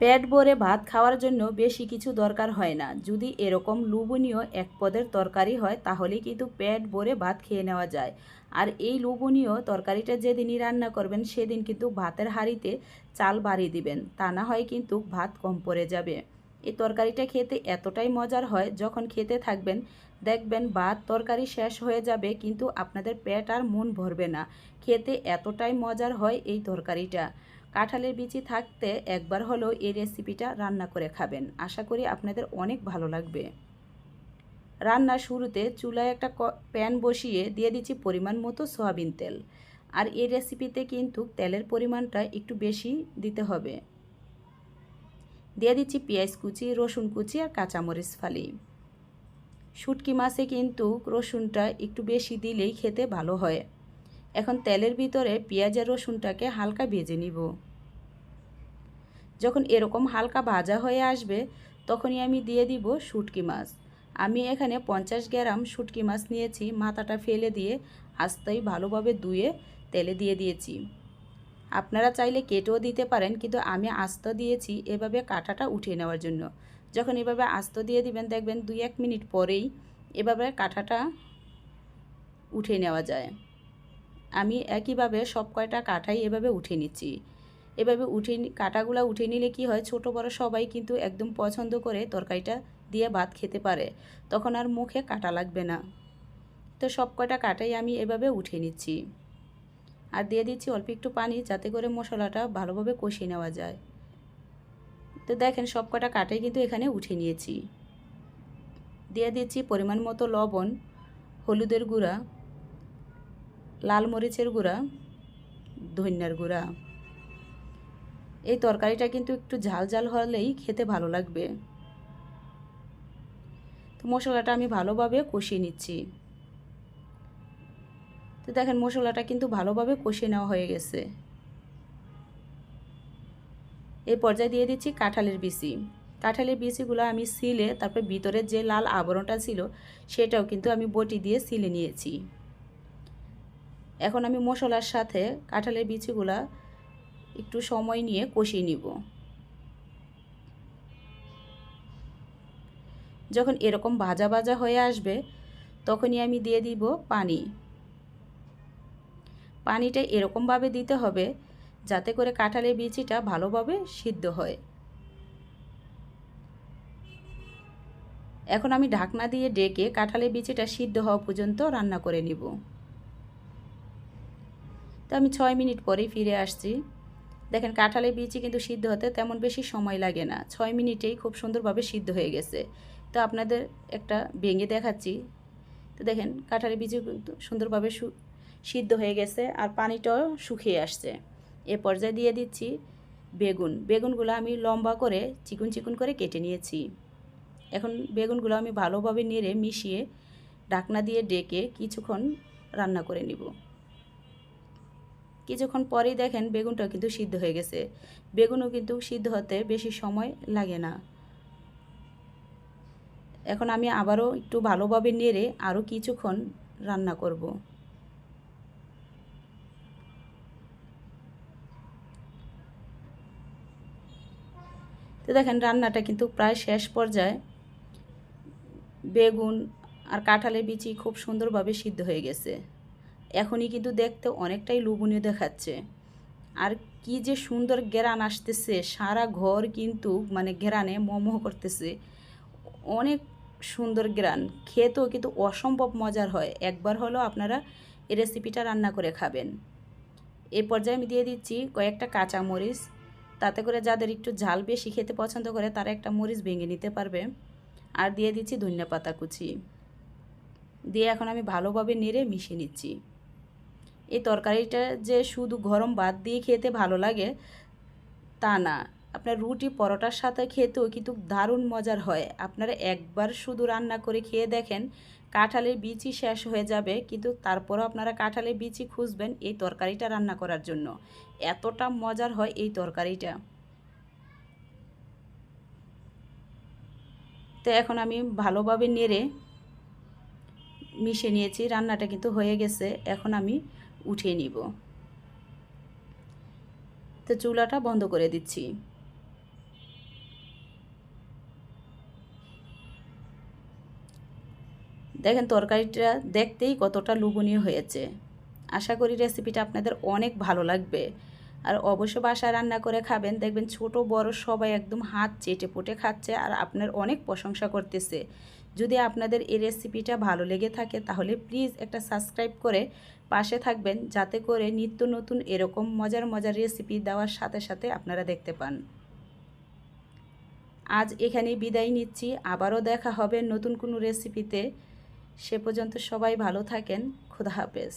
পেট ভরে ভাত খাওয়ার জন্য বেশি কিছু দরকার হয় না। যদি এরকম লোভনীয় এক পদের তরকারি হয়, তাহলে কিন্তু পেট ভরে ভাত খেয়ে নেওয়া যায়। আর এই লোভনীয় তরকারিটা যেদিনই রান্না করবেন, সেদিন কিন্তু ভাতের হাঁড়িতে চাল বাড়িয়ে দিবেন। তা না হয় কিন্তু ভাত কম পড়ে যাবে। এই তরকারিটা খেতে এতটাই মজার হয়, যখন খেতে থাকবেন, দেখবেন ভাত তরকারি শেষ হয়ে যাবে, কিন্তু আপনাদের পেট আর মন ভরবে না। খেতে এতটাই মজার হয় এই তরকারিটা। কাঁঠালের বিচি থাকতে একবার হলেও এই রেসিপিটা রান্না করে খাবেন। আশা করি আপনাদের অনেক ভালো লাগবে। রান্নার শুরুতে চুলায় একটা প্যান বসিয়ে দিয়ে দিচ্ছি পরিমাণ মতো সয়াবিন তেল। আর এই রেসিপিতে কিন্তু তেলের পরিমাণটা একটু বেশি দিতে হবে। দিয়ে দিচ্ছি পেঁয়াজ কুচি, রসুন কুচি আর কাঁচামরিচ ফালি। শুটকি মাছে কিন্তু রসুনটা একটু বেশি দিলেই খেতে ভালো হয়। এখন তেলের ভিতরে পেঁয়াজ আর রসুনটাকে হালকা ভেজে নিব। যখন এরকম হালকা ভাজা হয়ে আসবে, তখনই আমি দিয়ে দিব শুটকি মাছ। আমি এখানে পঞ্চাশ গ্রাম শুটকি মাছ নিয়েছি, মাথাটা ফেলে দিয়ে আস্তেই ভালোভাবে ধুয়ে তেলে দিয়ে দিয়েছি। আপনারা চাইলে কেটেও দিতে পারেন, কিন্তু আমি আস্ত দিয়েছি এভাবে কাঁটাটা উঠিয়ে নেওয়ার জন্য। যখন এভাবে আস্ত দিয়ে দিবেন, দেখবেন দুই এক মিনিট পরেই এভাবে কাঁটাটা উঠে নেওয়া যায়। আমি একইভাবে সব কয়টা কাঁটাই এভাবে উঠে নিচ্ছি। এভাবে উঠে কাঁটাগুলো উঠে নিলে কি হয়, ছোট বড় সবাই কিন্তু একদম পছন্দ করে তরকারিটা দিয়ে ভাত খেতে পারে। তখন আর মুখে কাটা লাগবে না। তো সব কয়টা কাটাই আমি এভাবে উঠে নিচ্ছি। আর দিয়ে দিচ্ছি অল্প একটু পানি যাতে করে মশলাটা ভালোভাবে কষিয়ে নেওয়া যায়। তো দেখেন সব কটা কাটাই কিন্তু এখানে উঠে নিয়েছি। দিয়ে দিচ্ছি পরিমাণ মতো লবণ, হলুদের গুঁড়া লাল মরিচের গুঁড়া, ধনিয়ার গুঁড়া। এই তরকারিটা কিন্তু একটু ঝাল ঝাল হলেই খেতে ভালো লাগবে। তো মশলাটা আমি ভালোভাবে কষিয়ে নিচ্ছি। তো দেখেন, মশলাটা কিন্তু ভালোভাবে কষিয়ে নেওয়া হয়ে গেছে। এই পর্যায়ে দিয়ে দিচ্ছি কাঁঠালের বিচি। কাঁঠালের বিচিগুলো আমি সিলে, তারপর ভিতরের যে লাল আবরণটা ছিল, সেটাও কিন্তু আমি বটি দিয়ে সিলে নিয়েছি। এখন আমি মশলার সাথে কাঁঠালের বিচিগুলা একটু সময় নিয়ে কষিয়ে নিব। যখন এরকম ভাজা ভাজা হয়ে আসবে, তখনই আমি দিয়ে দিব পানি। পানিটা এরকমভাবে দিতে হবে যাতে করে কাঁঠালের বিচিটা ভালোভাবে সিদ্ধ হয়। এখন আমি ঢাকনা দিয়ে ডেকে কাঁঠালের বিচিটা সিদ্ধ হওয়া পর্যন্ত রান্না করে নিব। তো আমি ছয় মিনিট পরেই ফিরে আসছি। দেখেন কাঁঠালের বিচি কিন্তু সিদ্ধ হতে তেমন বেশি সময় লাগে না। ছয় মিনিটেই খুব সুন্দরভাবে সিদ্ধ হয়ে গেছে। তো আপনাদের একটা ভেঙে দেখাচ্ছি। তো দেখেন কাঁঠালের বিচি কিন্তু সুন্দরভাবে সিদ্ধ হয়ে গেছে আর পানিটাও শুকিয়ে আসছে। এ পর্যায়ে দিয়ে দিচ্ছি বেগুন। বেগুনগুলো আমি লম্বা করে চিকুন চিকুন করে কেটে নিয়েছি। এখন বেগুনগুলো আমি ভালোভাবে নেড়ে মিশিয়ে ঢাকনা দিয়ে ডেকে কিছুক্ষণ রান্না করে নিব। কিছুক্ষণ পরেই দেখেন বেগুনটাও কিন্তু সিদ্ধ হয়ে গেছে। বেগুনও কিন্তু সিদ্ধ হতে বেশি সময় লাগে না। এখন আমি আবারও একটু ভালোভাবে নেড়ে আরও কিছুক্ষণ রান্না করব। তো দেখেন রান্নাটা কিন্তু প্রায় শেষ পর্যায়ে বেগুন আর কাঁঠালের বিচি খুব সুন্দরভাবে সিদ্ধ হয়ে গেছে। এখনই কিন্তু দেখতে অনেকটাই লোভনীয় দেখাচ্ছে। আর কি যে সুন্দর গেরান আসতেছে, সারা ঘর কিন্তু মানে গেরানে মোমো করতেছে। অনেক সুন্দর গ্রান খেতেও কিন্তু অসম্ভব মজার হয়। একবার হলো আপনারা এই রেসিপিটা রান্না করে খাবেন। এই পর্যায়ে আমি দিয়ে দিচ্ছি কয়েকটা কাঁচা মরিচ তাতে করে যাদের একটু ঝাল বেশি খেতে পছন্দ করে, তারা একটা মরিচ ভেঙে নিতে পারবে। আর দিয়ে দিচ্ছি ধনিয়া পাতা কুচি। দিয়ে এখন আমি ভালোভাবে নেড়ে মিশিয়ে নিচ্ছি। এই তরকারিটা যে শুধু গরম ভাত দিয়ে খেতে ভালো লাগে, তা না। আপনার রুটি পরোটার সাথে খেতেও কিন্তু দারুণ মজার হয়। আপনারা একবার শুধু রান্না করে খেয়ে দেখেন, কাঁঠালের বিচি শেষ হয়ে যাবে, কিন্তু তারপরও আপনারা কাঁঠালের বিচি খুঁজবেন এই তরকারিটা রান্না করার জন্য। এতটা মজার হয় এই তরকারিটা। তো এখন আমি ভালোভাবে নেড়ে মিশে নিয়েছি, রান্নাটা কিন্তু হয়ে গেছে। এখন আমি উঠিয়ে নিব। তো চুলাটা বন্ধ করে দিচ্ছি। দেখেন তরকারিটা দেখতেই কতটা লুবনীয় হয়েছে। আশা করি রেসিপিটা আপনাদের অনেক ভালো লাগবে। আর অবশ্য বাসায় রান্না করে খাবেন, দেখবেন ছোট, বড় সবাই একদম হাত চেটে পুটে খাচ্ছে আর আপনার অনেক প্রশংসা করতেছে। যদি আপনাদের এই রেসিপিটা ভালো লেগে থাকে, তাহলে প্লিজ একটা সাবস্ক্রাইব করে পাশে থাকবেন, যাতে করে নিত্য নতুন এরকম মজার মজার রেসিপি দেওয়ার সাথে সাথে আপনারা দেখতে পান। আজ এখানেই বিদায় নিচ্ছি, আবারও দেখা হবে নতুন কোনো রেসিপিতে সে পর্যন্ত সবাই ভালো থাকেন, খুদা হাফেজ।